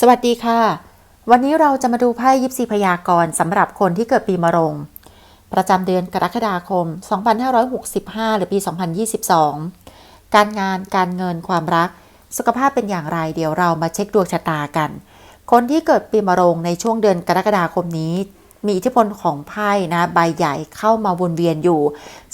สวัสดีค่ะ วันนี้เราจะมาดูไพ่ยิปซีพยากรณ์สำหรับคนที่เกิดปีมะโรง ประจำเดือนกรกฎาคม 2565 หรือปี 2022 การงานการเงินความรัก สุขภาพเป็นอย่างไร เดี๋ยวเรามาเช็คดวงชะตากัน คนที่เกิดปีมะโรงในช่วงเดือนกรกฎาคมนี้ มีอิทธิพลของไพ่นะใบใหญ่เข้ามาวนเวียนอยู่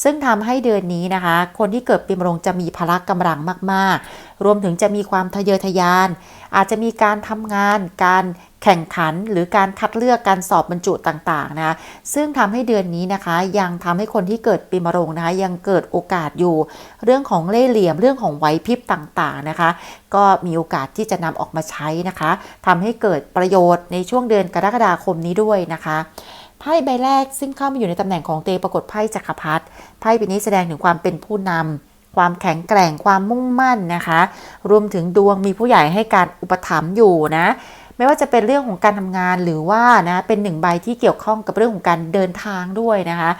ซึ่งทำให้เดือนนี้นะคะ คนที่เกิดปีมะโรงจะมีพละกำลังมาก ๆ รวมถึงจะมีความทะเยอทะยาน อาจจะมีการทำงานการ แข่งขันหรือการคัดเลือกการสอบบรรจุต่างๆนะซึ่งทำให้เดือนนี้นะคะยังทำให้คนที่เกิดปีมะโรงนะคะยังเกิดโอกาสอยู่ เรื่องของเล่ห์เหลี่ยมเรื่องของไหวพริบต่างๆนะคะ ก็มีโอกาสที่จะนำออกมาใช้นะคะทำให้เกิดประโยชน์ในช่วงเดือนกรกฎาคมนี้ด้วยนะคะไพ่ใบแรกซึ่งเข้ามาอยู่ในตำแหน่งของเตปรากฏไพ่จักรพรรดิไพ่ใบนี้แสดงถึงความเป็นผู้นำความแข็งแกร่งความมุ่งมั่นนะคะ รวมถึงดวงมีผู้ใหญ่ให้การอุปถัมภ์อยู่นะ ไม่ว่าจะเป็นเรื่องของการทำงานหรือว่านะเป็นหนึ่งใบที่เกี่ยวข้องกับเรื่องของการเดินทางด้วยนะคะ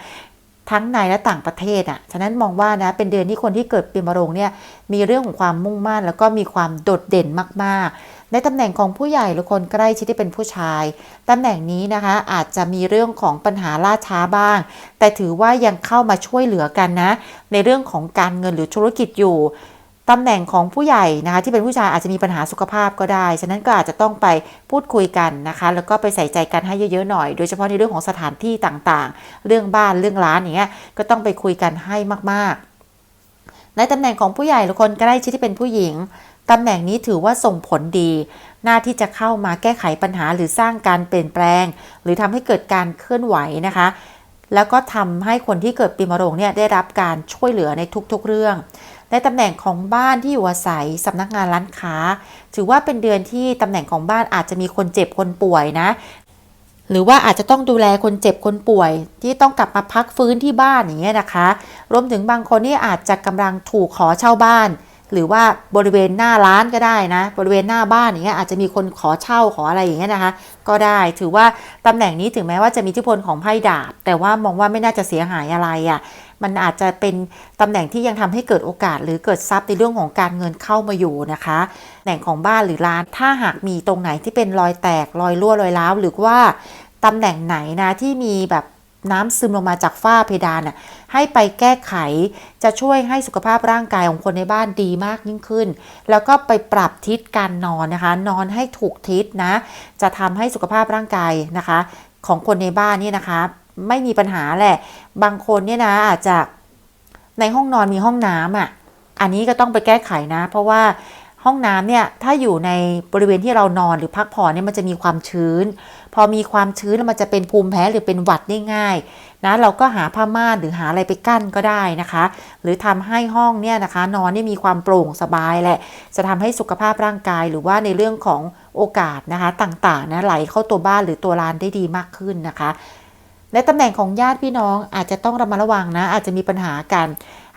ทั้งในและต่างประเทศอะ ฉะนั้นมองว่านะเป็นเดือนที่คนที่เกิดปีมะโรงเนี่ยมีเรื่องของความมุ่งมั่น แล้วก็มีความโดดเด่นมากๆ ในตำแหน่งของผู้ใหญ่หรือคนใกล้ชิดที่เป็นผู้ชายตำแหน่งนี้นะคะอาจจะมีเรื่องของปัญหาล่าช้าบ้าง แต่ถือว่ายังเข้ามาช่วยเหลือกันนะ ในเรื่องของการเงินหรือธุรกิจอยู่ ตำแหน่งของผู้ใหญ่นะคะที่เป็นผู้ชายอาจจะมีปัญหาสุขภาพก็ได้ ฉะนั้นก็อาจจะต้องไปพูดคุยกันนะคะ แล้วก็ไปใส่ใจกันให้เยอะๆหน่อย โดยเฉพาะในเรื่องของสถานที่ต่างๆ เรื่องบ้านเรื่องร้านอย่างเงี้ยก็ต้องไปคุยกันให้มากๆ ในตำแหน่งของผู้ใหญ่หรือคนใกล้ชิดที่เป็นผู้หญิงตำแหน่งนี้ถือว่าส่งผลดี หน้าที่จะเข้ามาแก้ไขปัญหาหรือสร้างการเปลี่ยนแปลง หรือทำให้เกิดการเคลื่อนไหวนะคะแล้วก็ทำให้คนที่เกิดปีมะโรงเนี่ยได้รับการช่วยเหลือในทุกๆเรื่อง ในตำแหน่งของบ้านที่อยู่อาศัยสำนักงานร้านค้า ถือว่าเป็นเดือนที่ตำแหน่งของบ้านอาจจะมีคนเจ็บคนป่วยนะ หรือว่าอาจจะต้องดูแลคนเจ็บคนป่วย ที่ต้องกลับมาพักฟื้นที่บ้านอย่างเงี้ยนะคะ รวมถึงบางคนนี่อาจจะกำลังถูกขอเช่าบ้าน หรือว่าบริเวณหน้าร้านก็ได้นะ บริเวณหน้าบ้านอย่างเงี้ยอาจจะมีคนขอเช่าขออะไรอย่างเงี้ยนะคะ ก็ได้ถือว่าตำแหน่งนี้ถึงแม้ว่าจะมีอิทธิพลของไพ่ดาบ แต่ว่ามองว่าไม่น่าจะเสียหายอะไรอะ่ะมันอาจจะเป็นตำแหน่งที่ยังทำให้เกิดโอกาส หรือเกิดทรัพย์ในเรื่องของการเงินเข้ามาอยู่นะคะแหน่งของบ้านหรือร้าน ถ้าหากมีตรงไหนที่เป็นรอยแตกรอยรั่วรอยร้าวหรือว่าตำแหน่งไหนนะที่มีแบบ น้ำซึมลงมาจากฝ้าเพดานน่ะให้ไปแก้ไขจะช่วยให้สุขภาพร่างกายของคนในบ้านดีมากยิ่งขึ้น แล้วก็ไปปรับทิศการนอนนะคะ นอนให้ถูกทิศนะ จะทำให้สุขภาพร่างกายนะคะ ของคนในบ้านนี่นะคะ ไม่มีปัญหาแหละ บางคนเนี่ยนะอาจจะในห้องนอนมีห้องน้ำอะอันนี้ก็ต้องไปแก้ไขนะ เพราะว่า ห้องน้ำเนี่ยถ้าอยู่ในบริเวณที่เรานอนหรือพักผ่อนเนี่ยมันจะมีความชื้น พอมีความชื้นแล้วมันจะเป็นภูมิแพ้หรือเป็นหวัดได้ง่ายนะเราก็หาผ้าม่านหรือหาอะไรไปกั้นก็ได้นะคะ หรือทำให้ห้องเนี่ยนะคะ นอนเนี่ยมีความโปร่งสบายแหละ จะทำให้สุขภาพร่างกายหรือว่าในเรื่องของโอกาสนะคะต่างๆนะไหลเข้าตัวบ้านหรือตัวร้านได้ดีมากขึ้นนะคะในตำแหน่งของญาติพี่น้องอาจจะต้องระมัดระวังนะ อาจจะมีปัญหากัน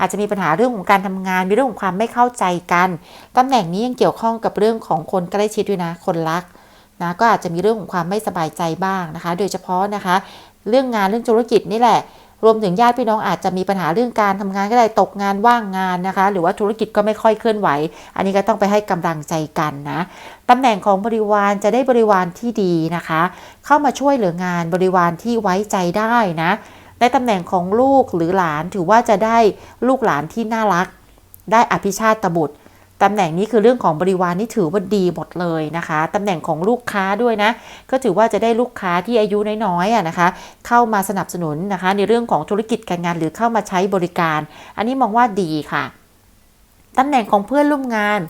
อาจจะมีปัญหาเรื่องของการทำงาน มีเรื่องของความไม่เข้าใจกันตำแหน่งนี้ยังเกี่ยวข้องกับเรื่องของคนใกล้ชิดด้วยนะ คนรักนะก็อาจจะมีเรื่องของความไม่สบายใจบ้างนะคะ โดยเฉพาะนะคะ เรื่องงานเรื่องธุรกิจนี่แหละ รวมถึงญาติพี่น้องอาจจะมีปัญหาเรื่องการทำงานก็ได้ตกงานว่างงานนะคะ หรือว่าธุรกิจก็ไม่ค่อยเคลื่อนไหว อันนี้ก็ต้องไปให้กำลังใจกันนะตำแหน่งของบริวารจะได้บริวารที่ดีนะคะ เข้ามาช่วยเหลืองานบริวารที่ไว้ใจได้นะ ในตำแหน่งของลูกหรือหลานถือว่าจะได้ลูกหลานที่น่ารัก ได้อภิชาติบุตรตำแหน่งนี้คือเรื่องของบริวารนี่ถือว่าดีหมดเลยนะคะตำแหน่งของลูกค้าด้วยนะ ก็ถือว่าจะได้ลูกค้าที่อายุน้อยๆนะคะ เข้ามาสนับสนุนนะคะ ในเรื่องของธุรกิจการงานหรือเข้ามาใช้บริการ อันนี้มองว่าดีค่ะตำแหน่งของเพื่อนร่วมงาน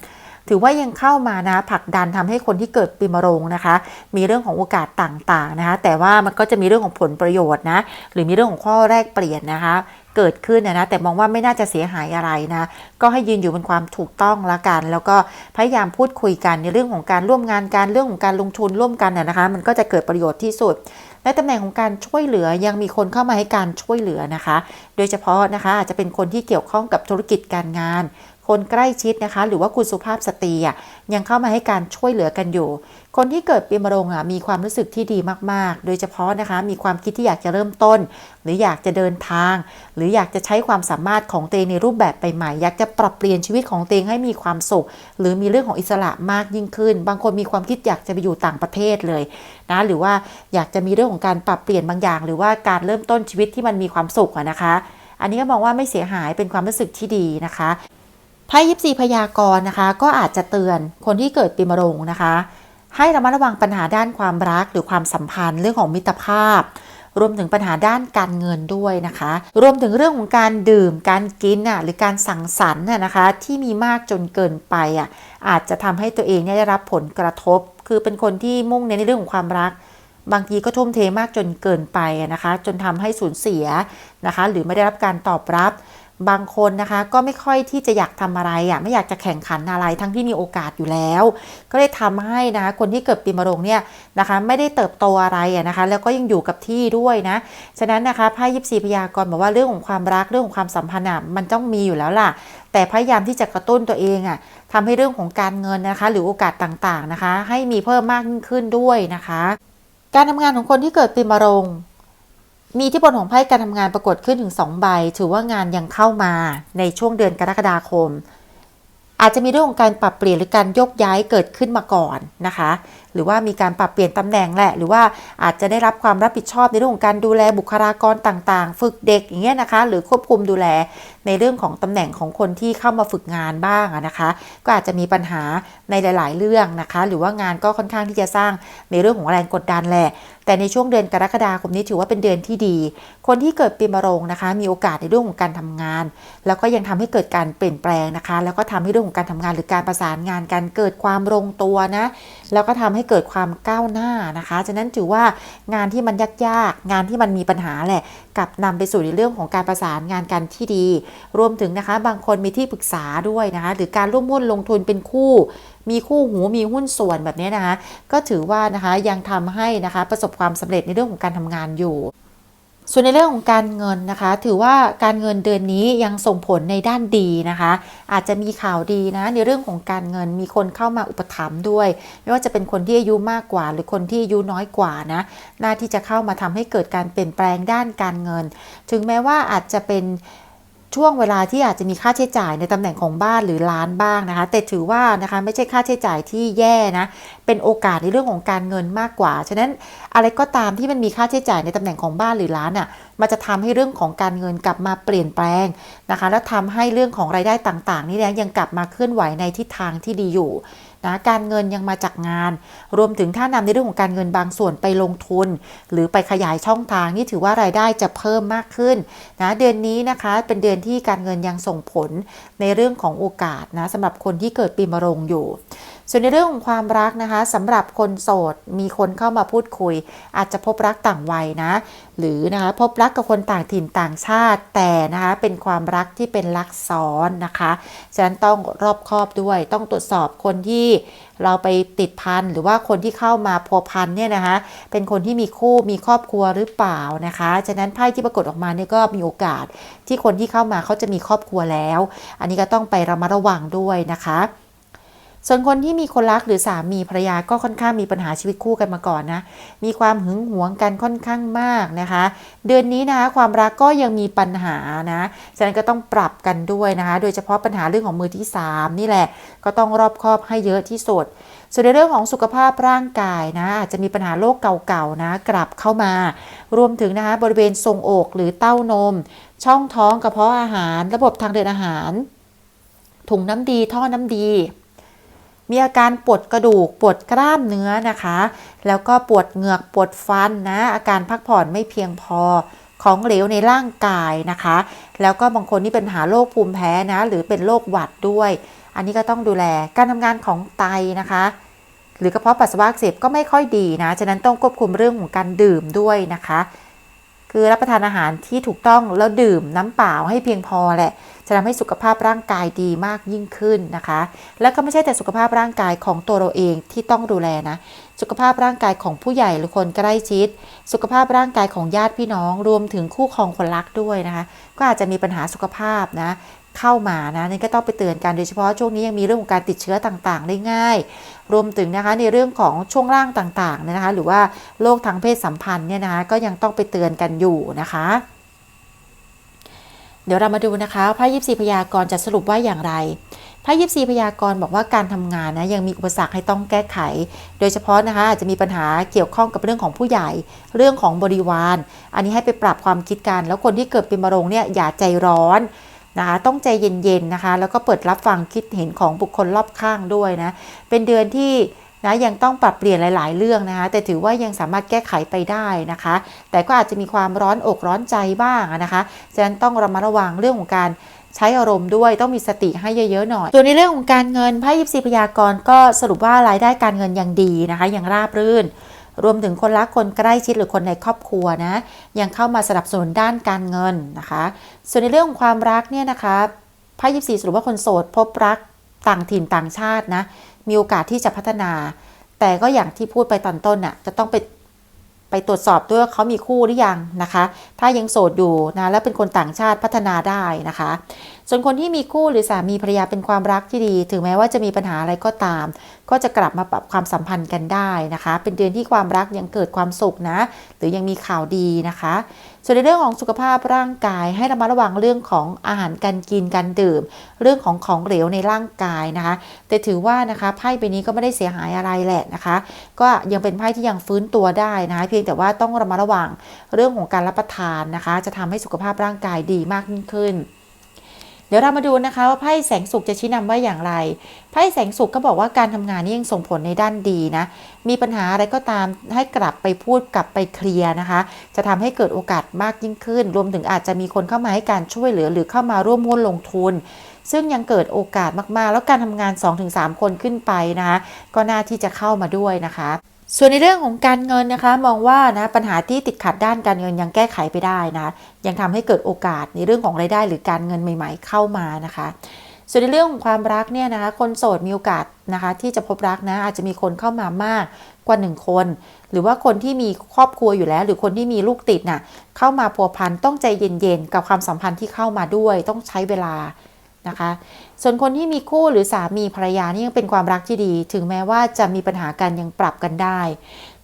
ถือว่ายังเข้ามานะผลักดันทำให้คนที่เกิดปีมะโรงนะคะ มีเรื่องของโอกาสต่างๆนะคะ แต่ว่ามันก็จะมีเรื่องของผลประโยชน์นะหรือมีเรื่องของข้อแรกเปลี่ยนนะคะเกิดขึ้นนะนะ แต่มองว่าไม่น่าจะเสียหายอะไรนะ ก็ให้ยืนอยู่บนความถูกต้องละกัน แล้วก็พยายามพูดคุยกันในเรื่องของการร่วมงานการเรื่องของการลงทุนร่วมกันนะนะคะ มันก็จะเกิดประโยชน์ที่สุดในตำแหน่งของการช่วยเหลือยังมีคนเข้ามาให้การช่วยเหลือนะคะ โดยเฉพาะนะคะอาจจะเป็นคนที่เกี่ยวข้องกับธุรกิจการงาน คนใกล้ชิดนะคะ หรือว่าคุณสุภาพสตรีอะยังเข้ามาให้การช่วยเหลือกันอยู่ คนที่เกิดปีมะโรงอะมีความรู้สึกที่ดีมากๆ โดยเฉพาะนะคะมีความคิดที่อยากจะเริ่มต้น หรืออยากจะเดินทาง หรืออยากจะใช้ความสามารถของตัวเองในรูปแบบใหม่ๆอยากจะปรับเปลี่ยนชีวิตของตัวเองให้มีความสุข หรือมีเรื่องของอิสระมากยิ่งขึ้น บางคนมีความคิดอยากจะไปอยู่ต่างประเทศเลยนะหรือว่าอยากจะมีเรื่องของการปรับเปลี่ยนบางอย่าง หรือว่าการเริ่มต้นชีวิตที่มันมีความสุขนะคะ อันนี้ก็มองว่าไม่เสียหายเป็นความรู้สึกที่ดีนะคะ ไพ่ยิปซีพยากรณ์นะคะ ก็อาจจะเตือนคนที่เกิดปีมะโรงนะคะ ให้ระมัดระวังปัญหาด้านความรักหรือความสัมพันธ์เรื่องของมิตรภาพ รวมถึงปัญหาด้านการเงินด้วยนะคะ รวมถึงเรื่องของการดื่มการกินอะหรือการสังสรรค์น่ะนะคะ ที่มีมากจนเกินไปอะอาจจะทำให้ตัวเองได้รับผลกระทบ คือเป็นคนที่มุ่งเน้นในเรื่องของความรักบางทีก็ทุ่มเทมากจนเกินไปนะคะ จนทำให้สูญเสียนะคะ หรือไม่ได้รับการตอบรับ บางคนนะคะก็ไม่ค่อยที่จะอยากทำอะไรอะไม่อยากจะแข่งขันอะไรทั้งที่มีโอกาสอยู่แล้ว ก็เลยทำให้นะคะคนที่เกิดปีมะโรงเนี่ยนะคะไม่ได้เติบโตอะไรอะนะคะแล้วก็ยังอยู่กับที่ด้วยนะฉะนั้นนะคะไพ่ยิปซีพยากรณ์บอกว่าเรื่องของความรักเรื่องของความสัมพันธ์อะมันต้องมีอยู่แล้วล่ะ แต่พยายามที่จะกระตุ้นตัวเองอะทำให้เรื่องของการเงินนะคะ หรือโอกาสต่างๆนะคะ ให้มีเพิ่มมากยิ่งขึ้นด้วยนะคะ การทำงานของคนที่เกิดปีมะโรง มีที่บนของไพ่การทำงานปรากฏขึ้นถึง 2 ใบ ถือว่างานยังเข้ามาในช่วงเดือนกรกฎาคม อาจจะมีเรื่องของการปรับเปลี่ยนหรือการยกย้ายเกิดขึ้นมาก่อนนะคะ หรือว่ามีการปรับเปลี่ยนตำแหน่งแหละ หรือว่าอาจจะได้รับความรับผิดชอบในเรื่องของการดูแลบุคลากรต่างๆ ฝึกเด็กอย่างเงี้ยนะคะ หรือควบคุมดูแลในเรื่องของตำแหน่งของคนที่เข้ามาฝึกงานบ้างนะคะ ก็อาจจะมีปัญหาในหลาย ๆ เรื่องนะคะ หรือว่างานก็ค่อนข้างที่จะสร้างในเรื่องของแรงกดดันแหละ แต่ในช่วงเดือนกรกฎาคมนี้ถือว่าเป็นเดือนที่ดี คนที่เกิดปีมะโรงนะคะ มีโอกาสในเรื่องของการทำงาน แล้วก็ยังทำให้เกิดการเปลี่ยนแปลงนะคะ แล้วก็ทำให้เรื่องของการทำงานหรือการประสานงานกันเกิดความลงตัวนะ แล้วก็ทำให้เกิดความก้าวหน้านะคะ ฉะนั้นถือว่างานที่มันยากๆ งานที่มันมีปัญหาแหละกับนำไปสู่ในเรื่องของการประสานงานกันที่ดี รวมถึงนะคะ บางคนมีที่ปรึกษาด้วยนะคะ หรือการร่วมหุ้นลงทุนเป็นคู่ มีคู่หูมีหุ้นส่วนแบบนี้นะคะ ก็ถือว่านะคะยังทำให้นะคะประสบความสำเร็จในเรื่องของการทำงานอยู่ ส่วนในเรื่องของการเงินนะคะ ถือว่าการเงินเดือนนี้ยังส่งผลในด้านดีนะคะ อาจจะมีข่าวดีนะในเรื่องของการเงินมีคนเข้ามาอุปถัมภ์ด้วย ไม่ว่าจะเป็นคนที่อายุมากกว่า หรือคนที่อายุน้อยกว่านะน่าที่จะเข้ามาทำให้เกิดการเปลี่ยนแปลงด้านการเงิน ถึงแม้ว่าอาจจะเป็น ช่วงเวลาที่อาจจะมีค่าใช้จ่ายในตำแหน่งของบ้านหรือร้านบ้างนะคะ แต่ถือว่านะคะไม่ใช่ค่าใช้จ่ายที่แย่นะ เป็นโอกาสในเรื่องของการเงินมากกว่า ฉะนั้นอะไรก็ตามที่มันมีค่าใช้จ่ายในตำแหน่งของบ้านหรือร้านอะมันจะทำให้เรื่องของการเงินกลับมาเปลี่ยนแปลงนะคะ แล้วทำให้เรื่องของรายได้ต่างๆ นี่ยังกลับมาเคลื่อนไหวในทิศทางที่ดีอยู่ นะการเงินยังมาจากงาน รวมถึงถ้านำในเรื่องของการเงินบางส่วนไปลงทุน หรือไปขยายช่องทางนี่ถือว่ารายได้จะเพิ่มมากขึ้นนะเดือนนี้นะคะเป็นเดือนที่การเงินยังส่งผลในเรื่องของโอกาสนะสำหรับคนที่เกิดปีมะโรงอยู่ ส่วนในเรื่องของความรักนะคะสำหรับคนโสดมีคนเข้ามาพูดคุย อาจจะพบรักต่างวัยนะหรือนะคะพบรักกับคนต่างถิ่นต่างชาติ แต่นะคะเป็นความรักที่เป็นรักซ้อนนะคะฉะนั้นต้องรอบคอบด้วย ต้องตรวจสอบคนที่เราไปติดพันหรือว่าคนที่เข้ามาพัวพันเนี่ยนะคะเป็นคนที่มีคู่มีครอบครัวหรือเปล่านะคะฉะนั้นไพ่ที่ปรากฏออกมาเนี่ยก็มีโอกาสที่คนที่เข้ามาเขาจะมีครอบครัวแล้ว อันนี้ก็ต้องไประมัดระวังด้วยนะคะ ส่วนคนที่มีคนรักหรือสามีภรรยาก็ค่อนข้างมีปัญหาชีวิตคู่กันมาก่อนนะ มีความหึงหวงกันค่อนข้างมากนะคะ เดือนนี้นะคะความรักก็ยังมีปัญหานะฉะนั้นก็ต้องปรับกันด้วยนะคะ โดยเฉพาะปัญหาเรื่องของมือที่ 3 นี่แหละ ก็ต้องรอบคอบให้เยอะที่สุด ส่วนในเรื่องของสุขภาพร่างกายนะอาจจะมีปัญหาโรคเก่าๆนะกลับเข้ามา รวมถึงนะคะบริเวณทรงอกหรือเต้านม ช่องท้องกระเพาะอาหาร ระบบทางเดินอาหาร ถุงน้ำดีท่อน้ำดี มีอาการปวดกระดูก ปวดกล้ามเนื้อนะคะ แล้วก็ปวดเหงือกปวดฟันนะ อาการพักผ่อนไม่เพียงพอของเหลวในร่างกายนะคะ แล้วก็บางคนที่เป็นหาโรคภูมิแพ้นะ หรือเป็นโรคหวัดด้วย อันนี้ก็ต้องดูแลการทำงานของไตนะคะ หรือกระเพาะปัสสาวะอักเสบก็ไม่ค่อยดีนะ ฉะนั้นต้องควบคุมเรื่องของการดื่มด้วยนะคะ คือรับประทานอาหารที่ถูกต้องแล้วดื่มน้ำเปล่าให้เพียงพอแหละ จะทำให้สุขภาพร่างกายดีมากยิ่งขึ้นนะคะ แล้วก็ไม่ใช่แต่สุขภาพร่างกายของตัวเราเองที่ต้องดูแลนะ สุขภาพร่างกายของผู้ใหญ่หรือคนใกล้ชิด สุขภาพร่างกายของญาติพี่น้อง รวมถึงคู่ครองคนรักด้วยนะคะ ก็อาจจะมีปัญหาสุขภาพนะ เข้ามานะนี่ก็ต้องไปเตือนกันโดยเฉพาะช่วงนี้ยังมีเรื่องของการติดเชื้อต่างๆ ได้ง่าย รวมถึงนะคะในเรื่องของช่วงล่างต่างๆนะคะ หรือว่าโรคทางเพศสัมพันธ์เนี่ยนะคะก็ยังต้องไปเตือนกันอยู่นะคะเดี๋ยวเรามาดูนะคะไพ่ยิปซีพยากรณ์จะสรุปว่าอย่างไรไพ่ยิปซีพยากรณ์บอกว่าการทำงานนะยังมีอุปสรรคให้ต้องแก้ไข โดยเฉพาะนะคะอาจจะมีปัญหาเกี่ยวข้องกับเรื่องของผู้ใหญ่ เรื่องของบริวาร อันนี้ให้ไปปรับความคิดกัน แล้วคนที่เกิดเป็นมะโรงเนี่ยอย่าใจร้อน นะคะต้องใจเย็นๆนะคะ แล้วก็เปิดรับฟังคิดเห็นของบุคคลรอบข้างด้วยนะ เป็นเดือนที่นะยังต้องปรับเปลี่ยนหลาย ๆ เรื่องนะคะ แต่ถือว่ายังสามารถแก้ไขไปได้นะคะ แต่ก็อาจจะมีความร้อนอกร้อนใจบ้างนะคะฉะนั้นต้องระมัดระวังเรื่องของการใช้อารมณ์ด้วยต้องมีสติให้เยอะๆหน่อยส่วนในเรื่องของการเงินไพ่ยิปซีพยากรณ์ก็สรุปว่ารายได้การเงินยังดีนะคะยังราบรื่น รวมถึงคนรักคนใกล้ชิดหรือคนในครอบครัวนะ ยังเข้ามาสนับสนุนด้านการเงินนะคะ ส่วนในเรื่องของความรักเนี่ยนะคะไพ่ยิปซีสรุปว่าคนโสดพบรักต่างถิ่นต่างชาตินะ มีโอกาสที่จะพัฒนา แต่ก็อย่างที่พูดไปตอนต้นน่ะจะต้องไปไปตรวจสอบด้วยว่าเขามีคู่หรือยังนะคะ ถ้ายังโสดอยู่นะแล้วเป็นคนต่างชาติพัฒนาได้นะคะ ส่วนคนที่มีคู่หรือสามีภรรยาเป็นความรักที่ดี ถึงแม้ว่าจะมีปัญหาอะไรก็ตาม ก็จะกลับมาปรับความสัมพันธ์กันได้นะคะ เป็นเดือนที่ความรักยังเกิดความสุขนะ หรือยังมีข่าวดีนะคะ ส่วนในเรื่องของสุขภาพร่างกายให้ระมัดระวังเรื่องของอาหารการกินการดื่ม เรื่องของของเหลวในร่างกายนะคะ แต่ถือว่านะคะไพ่ใบนี้ก็ไม่ได้เสียหายอะไรแหละนะคะ ก็ยังเป็นไพ่ที่ยังฟื้นตัวได้นะคะเพียงแต่ว่าต้องระมัดระวังเรื่องของการรับประทานนะคะ จะทำให้สุขภาพร่างกายดีมากยิ่งขึ้น เดี๋ยวเรามาดูนะคะว่าไพ่แสงสุขจะชี้นำว่าอย่างไร ไพ่แสงสุขก็บอกว่าการทำงานนี่ยังส่งผลในด้านดีนะ มีปัญหาอะไรก็ตามให้กลับไปพูดกลับไปเคลียร์นะคะ จะทำให้เกิดโอกาสมากยิ่งขึ้น รวมถึงอาจจะมีคนเข้ามาให้การช่วยเหลือหรือเข้ามาร่วมหุ้นลงทุน ซึ่งยังเกิดโอกาสมากๆ แล้วการทำงาน 2-3 คนขึ้นไปนะคะ ก็น่าที่จะเข้ามาด้วยนะคะ ส่วนในเรื่องของการเงินนะคะมองว่านะปัญหาที่ติดขัดด้านการเงินยังแก้ไขไปได้นะยังทำให้เกิดโอกาสในเรื่องของรายได้หรือการเงินใหม่ ๆ เข้ามานะคะ ส่วนในเรื่องของความรักเนี่ยนะคะคนโสดมีโอกาสนะคะที่จะพบรักนะอาจจะมีคนเข้ามามากกว่าหนึ่งคน หรือว่าคนที่มีครอบครัวอยู่แล้ว หรือคนที่มีลูกติดน่ะเข้ามาพัวพันต้องใจเย็นๆกับความสัมพันธ์ที่เข้ามาด้วย ต้องใช้เวลา นะคะ ส่วนคนที่มีคู่หรือสามีภรรยานี่ยังเป็นความรักที่ดี ถึงแม้ว่าจะมีปัญหากันยังปรับกันได้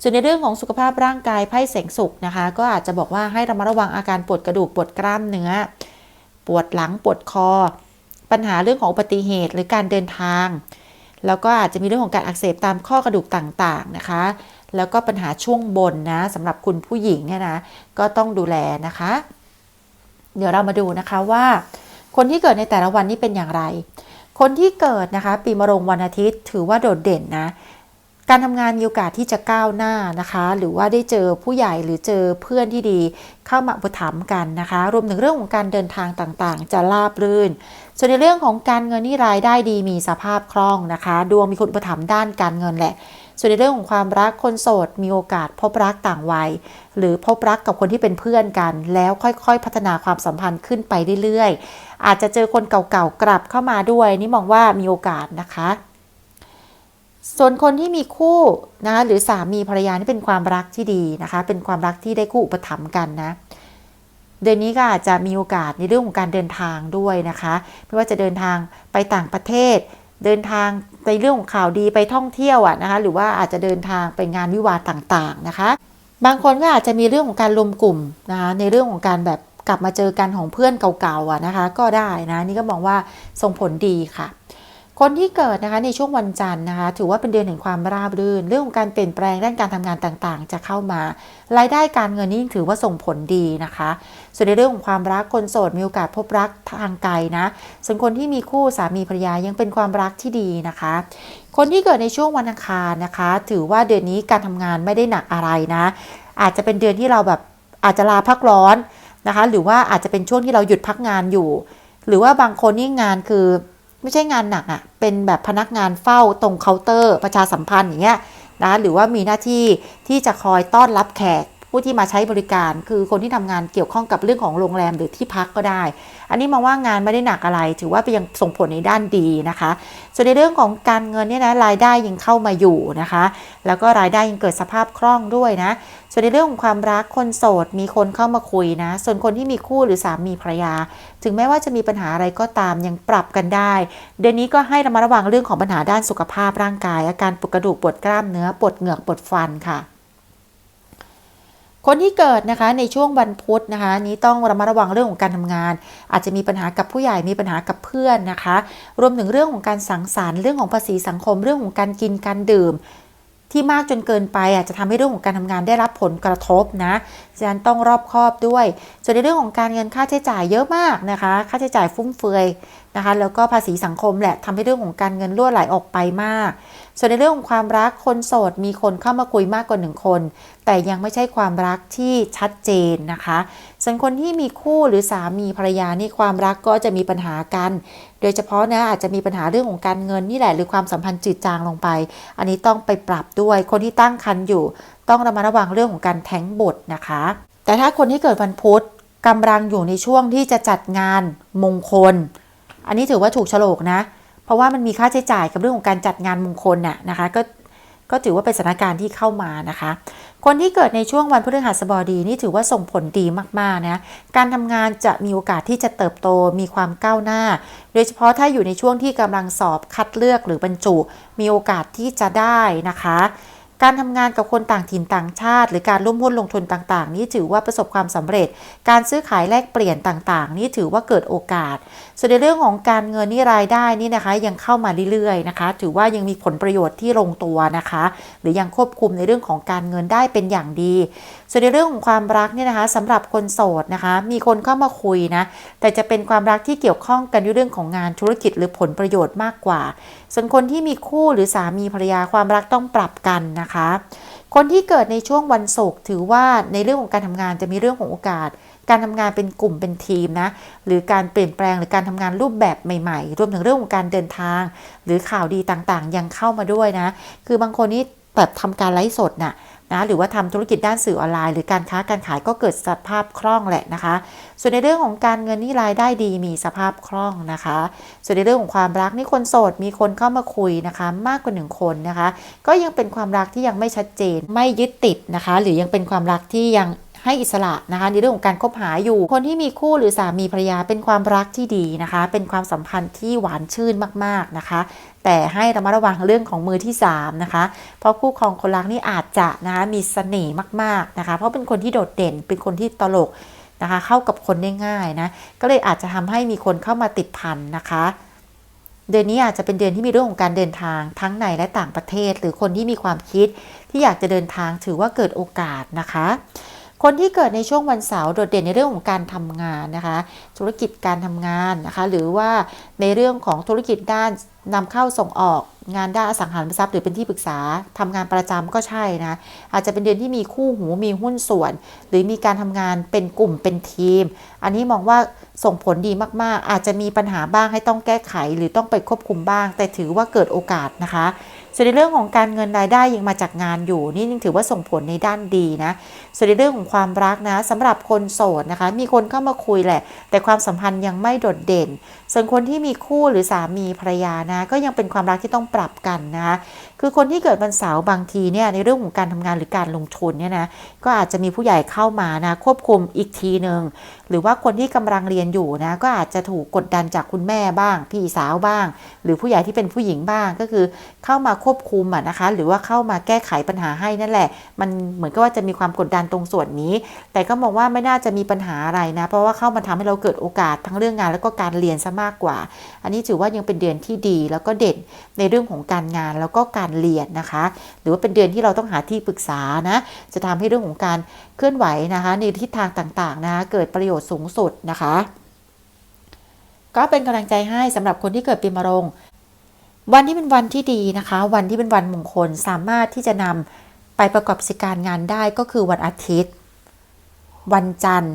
ส่วนในเรื่องของสุขภาพร่างกายไพ่แสงสุขนะคะ ก็อาจจะบอกว่าให้ระมัดระวังอาการปวดกระดูกปวดกล้ามเนื้อ ปวดหลังปวดคอ ปัญหาเรื่องของอุบัติเหตุหรือการเดินทาง แล้วก็อาจจะมีเรื่องของการอักเสบตามข้อกระดูกต่างๆนะคะ แล้วก็ปัญหาช่วงบนนะสำหรับคุณผู้หญิงเนี่ยนะก็ต้องดูแลนะคะ เดี๋ยวเรามาดูนะคะว่า คนที่เกิดในแต่ละวันนี้เป็นอย่างไร คนที่เกิดนะคะปีมะโรงวันอาทิตย์ ถือว่าโดดเด่นนะการทำงานมีโอกาสที่จะก้าวหน้านะคะ หรือว่าได้เจอผู้ใหญ่หรือเจอเพื่อนที่ดีเข้ามาอุปถัมภ์กันนะคะ รวมถึงเรื่องของการเดินทางต่างๆ จะราบรื่น ส่วนในเรื่องของการเงินนี่รายได้ดีมีสภาพคล่องนะคะ ดวงมีคนอุปถัมภ์ด้านการเงินแหละ ส่วนในเรื่องของความรักคนโสดมีโอกาสพบรักต่างวัย หรือพบรักกับคนที่เป็นเพื่อนกัน แล้วค่อยๆ พัฒนาความสัมพันธ์ขึ้นไปเรื่อยๆ อาจจะเจอคนเก่าๆกลับเข้ามาด้วย นี่มองว่ามีโอกาสนะคะ ส่วนคนที่มีคู่นะหรือสามีภรรยานี่เป็นความรักที่ดีนะคะ เป็นความรักที่ได้คู่อุปถัมภ์กันนะเดือนนี้ก็อาจจะมีโอกาสในเรื่องของการเดินทางด้วยนะคะ ไม่ว่าจะเดินทางไปต่างประเทศ เดินทางในเรื่องของข่าวดีไปท่องเที่ยวอะนะคะหรือว่าอาจจะเดินทางไปงานวิวาต่างๆนะคะ บางคนก็อาจจะมีเรื่องของการรวมกลุ่มนะคะในเรื่องของการแบบกลับมาเจอกันของเพื่อนเก่าๆอะนะคะ ก็ได้นะนี่ก็มองว่าส่งผลดีค่ะ คนที่เกิดนะคะในช่วงวันจันทร์นะคะถือว่าเป็นเดือนแห่งความราบรื่น เรื่องของการเปลี่ยนแปลงด้านการทำงานต่างๆ จะเข้ามา รายได้การเงินนี่ถือว่าส่งผลดีนะคะ ส่วนในเรื่องของความรักคนโสดมีโอกาสพบรักทางไกลนะส่วนคนที่มีคู่สามีภรรยายังเป็นความรักที่ดีนะคะ คนที่เกิดในช่วงวันอังคารนะคะ ถือว่าเดือนนี้การทำงานไม่ได้หนักอะไรนะ อาจจะเป็นเดือนที่เราแบบอาจจะลาพักร้อนนะคะ หรือว่าอาจจะเป็นช่วงที่เราหยุดพักงานอยู่ หรือว่าบางคนนี่งานคือ ไม่ใช่งานหนักอะ่ะ เป็นแบบพนักงานเฝ้าตรงเคาน์เตอร์ ประชาสัมพันธ์อย่างเงี้ยนะ หรือว่ามีหน้าที่ที่จะคอยต้อนรับแขก ผู้ที่มาใช้บริการ คือคนที่ทำงานเกี่ยวข้องกับเรื่องของโรงแรมหรือที่พักก็ได้ อันนี้มองว่างานไม่ได้หนักอะไร ถือว่าเป็นยังส่งผลในด้านดีนะคะ ส่วนในเรื่องของการเงินเนี่ยนะรายได้ยังเข้ามาอยู่นะคะ แล้วก็รายได้ยังเกิดสภาพคล่องด้วยนะ ส่วนในเรื่องของความรักคนโสดมีคนเข้ามาคุยนะ ส่วนคนที่มีคู่หรือสามีภรรยา ถึงแม้ว่าจะมีปัญหาอะไรก็ตามยังปรับกันได้ เดือนนี้ก็ให้ระมัดระวังเรื่องของปัญหาด้านสุขภาพร่างกาย อาการปวดกระดูกปวดกล้ามเนื้อปวดเหงือกปวดฟันค่ะ คนที่เกิดนะคะในช่วงวันพุธนะคะ นี้ต้องระมัดระวังเรื่องของการทำงาน อาจจะมีปัญหากับผู้ใหญ่มีปัญหากับเพื่อนนะคะ รวมถึงเรื่องของการสังสรรค์เรื่องของภาษีสังคมเรื่องของการกินการดื่ม ที่มากจนเกินไปอาจจะทำให้เรื่องของการทำงานได้รับผลกระทบนะฉะนั้นต้องรอบคอบด้วย ส่วนในเรื่องของการเงินค่าใช้จ่ายเยอะมากนะคะ ค่าใช้จ่ายฟุ่มเฟือย นะคะแล้วก็ภาษีสังคมแหละทำให้เรื่องของการเงินรั่วไหลออกไปมาก ส่วนในเรื่องของความรักคนโสดมีคนเข้ามาคุยมากกว่าหนึ่งคน แต่ยังไม่ใช่ความรักที่ชัดเจนนะคะ ส่วนคนที่มีคู่หรือสามีภรรยานี่ความรักก็จะมีปัญหากัน โดยเฉพาะนะอาจจะมีปัญหาเรื่องของการเงินนี่แหละหรือความสัมพันธ์จืดจางลงไป อันนี้ต้องไปปรับด้วยคนที่ตั้งครรภ์อยู่ ต้องระมัดระวังเรื่องของการแท้งบทนะคะ แต่ถ้าคนที่เกิดวันพุธกำลังอยู่ในช่วงที่จะจัดงานมงคล อันนี้ถือว่าถูกโฉลกนะ เพราะว่ามันมีค่าใช้จ่ายกับเรื่องของการจัดงานมงคลน่ะนะคะ ก็ก็ถือว่าเป็นสถานการณ์ที่เข้ามานะคะ คนที่เกิดในช่วงวันพฤหัสบดีนี่ถือว่าส่งผลดีมากๆนะ การทำงานจะมีโอกาสที่จะเติบโตมีความก้าวหน้า โดยเฉพาะถ้าอยู่ในช่วงที่กำลังสอบคัดเลือกหรือบรรจุ มีโอกาสที่จะได้นะคะ การทำงานกับคนต่างถิ่นต่างชาติ หรือการร่วมหุ้นลงทุนต่างๆ นี่ถือว่าประสบความสำเร็จ การซื้อขายแลกเปลี่ยนต่างๆ นี่ถือว่าเกิดโอกาสส่วนในเรื่องของการเงินนี่รายได้นี่นะคะยังเข้ามาเรื่อยๆนะคะ ถือว่ายังมีผลประโยชน์ที่ลงตัวนะคะ หรือยังควบคุมในเรื่องของการเงินได้เป็นอย่างดี ส่วนในเรื่องของความรักเนี่ยนะคะสำหรับคนโสดนะคะ มีคนเข้ามาคุยนะแต่จะเป็นความรักที่เกี่ยวข้องกันในเรื่องของงานธุรกิจหรือผลประโยชน์มากกว่า ส่วนคนที่มีคู่หรือสามีภรรยาความรักต้องปรับกันนะคะ คนที่เกิดในช่วงวันศุกร์ถือว่าในเรื่องของการทำงานจะมีเรื่องของโอกาส การทำงานเป็นกลุ่มเป็นทีมนะ หรือการเปลี่ยนแปลงหรือการทำงานรูปแบบใหม่ ๆ รวมถึงเรื่องของการเดินทาง หรือข่าวดีต่างๆ ยังเข้ามาด้วยนะ คือบางคนนี่แบบทำการไลฟ์สดน่ะนะหรือว่าทำธุรกิจด้านสื่อออนไลน์หรือการค้าการขายก็เกิดสภาพคล่องแหละนะคะ ส่วนในเรื่องของการเงินนี่รายได้ดีมีสภาพคล่องนะคะ ส่วนในเรื่องของความรักนี่คนโสดมีคนเข้ามาคุยนะคะ มากกว่าหนึ่งคนนะคะ ก็ยังเป็นความรักที่ยังไม่ชัดเจนไม่ยึดติดนะคะ หรือยังเป็นความรักที่ยัง ให้อิสระนะคะในเรื่องของการคบหาอยู่ คนที่มีคู่หรือสามีภรรยาเป็นความรักที่ดีนะคะ เป็นความสัมพันธ์ที่หวานชื่นมากๆนะคะ แต่ให้ระมัดระวังเรื่องของมือที่3นะคะเพราะคู่ครองคนรักนี่อาจจะนะคะมีเสน่ห์มากๆนะคะ เพราะเป็นคนที่โดดเด่นเป็นคนที่ตลกนะคะ เข้ากับคนได้ง่ายนะก็เลยอาจจะทำให้มีคนเข้ามาติดพันนะคะเดือนนี้อาจจะเป็นเดือนที่มีเรื่องของการเดินทางทั้งในและต่างประเทศ หรือคนที่มีความคิดที่อยากจะเดินทางถือว่าเกิดโอกาสนะคะ คนที่เกิดในช่วงวันเสาร์โดดเด่นในเรื่องของการทำงานนะคะ ธุรกิจการทำงานนะคะ หรือว่าในเรื่องของธุรกิจด้านนำเข้าส่งออกงานด้านอสังหาริมทรัพย์หรือเป็นที่ปรึกษาทำงานประจำก็ใช่นะ อาจจะเป็นเดือนที่มีคู่หูมีหุ้นส่วน หรือมีการทำงานเป็นกลุ่มเป็นทีม อันนี้มองว่าส่งผลดีมากๆ อาจจะมีปัญหาบ้างให้ต้องแก้ไข หรือต้องไปควบคุมบ้าง แต่ถือว่าเกิดโอกาสนะคะ ส่วนในเรื่องของการเงินรายได้ยังมาจากงานอยู่นี่ยังถือว่าส่งผลในด้านดีนะส่วนในเรื่องของความรักนะสำหรับคนโสดนะคะ มีคนเข้ามาคุยแหละ แต่ความสัมพันธ์ยังไม่โดดเด่น ส่วนคนที่มีคู่หรือสามีภรรยานะ ก็ยังเป็นความรักที่ต้องปรับกันนะคือคนที่เกิดวันเสาร์บางทีเนี่ยในเรื่องของการทำงานหรือการลงทุนเนี่ยนะก็อาจจะมีผู้ใหญ่เข้ามานะควบคุมอีกทีหนึ่งหรือว่าคนที่กำลังเรียนอยู่นะก็อาจจะถูกกดดันจากคุณแม่บ้าง พี่สาวบ้าง หรือผู้ใหญ่ที่เป็นผู้หญิงบ้างก็คือเข้ามาควบคุมอะนะคะ หรือว่าเข้ามาแก้ไขปัญหาให้นั่นแหละ มันเหมือนกับว่าจะมีความกดดันตรงส่วนนี้ แต่ก็มองว่าไม่น่าจะมีปัญหาอะไรนะ เพราะว่าเข้ามาทำให้เราเกิดโอกาสทั้งเรื่องงานแล้วก็การเรียนซะมากกว่า อันนี้ถือว่ายังเป็นเดือนที่ดีแล้วก็เด่นในเรื่องของการงานแล้วก็การเรียนนะคะ หรือว่าเป็นเดือนที่เราต้องหาที่ปรึกษานะจะทำให้เรื่องของการเคลื่อนไหวนะคะ ในทิศทางต่างๆนะคะเกิดประโยชน์สูงสุดนะคะ ก็เป็นกำลังใจให้สำหรับคนที่เกิดปีมะโรงวันที่เป็นวันที่ดีนะคะ วันที่เป็นวันมงคลสามารถที่จะนำไปประกอบกิการงานได้ก็คือวันอาทิตย์ วันจันทร์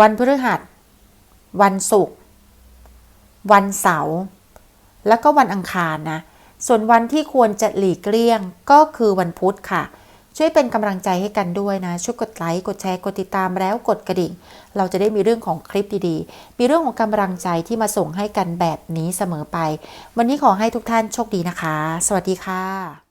วันพฤหัส วันศุกร์ วันเสาร์แล้วก็วันอังคารนะ ส่วนวันที่ควรจะหลีกเลี่ยงก็คือวันพุธค่ะ ช่วยเป็นกำลังใจให้กันด้วยนะ ช่วยกดไลค์ กดแชร์ กดติดตามแล้วกดกระดิ่ง เราจะได้มีเรื่องของคลิปดีๆ มีเรื่องของกำลังใจที่มาส่งให้กันแบบนี้เสมอไป วันนี้ขอให้ทุกท่านโชคดีนะคะ สวัสดีค่ะ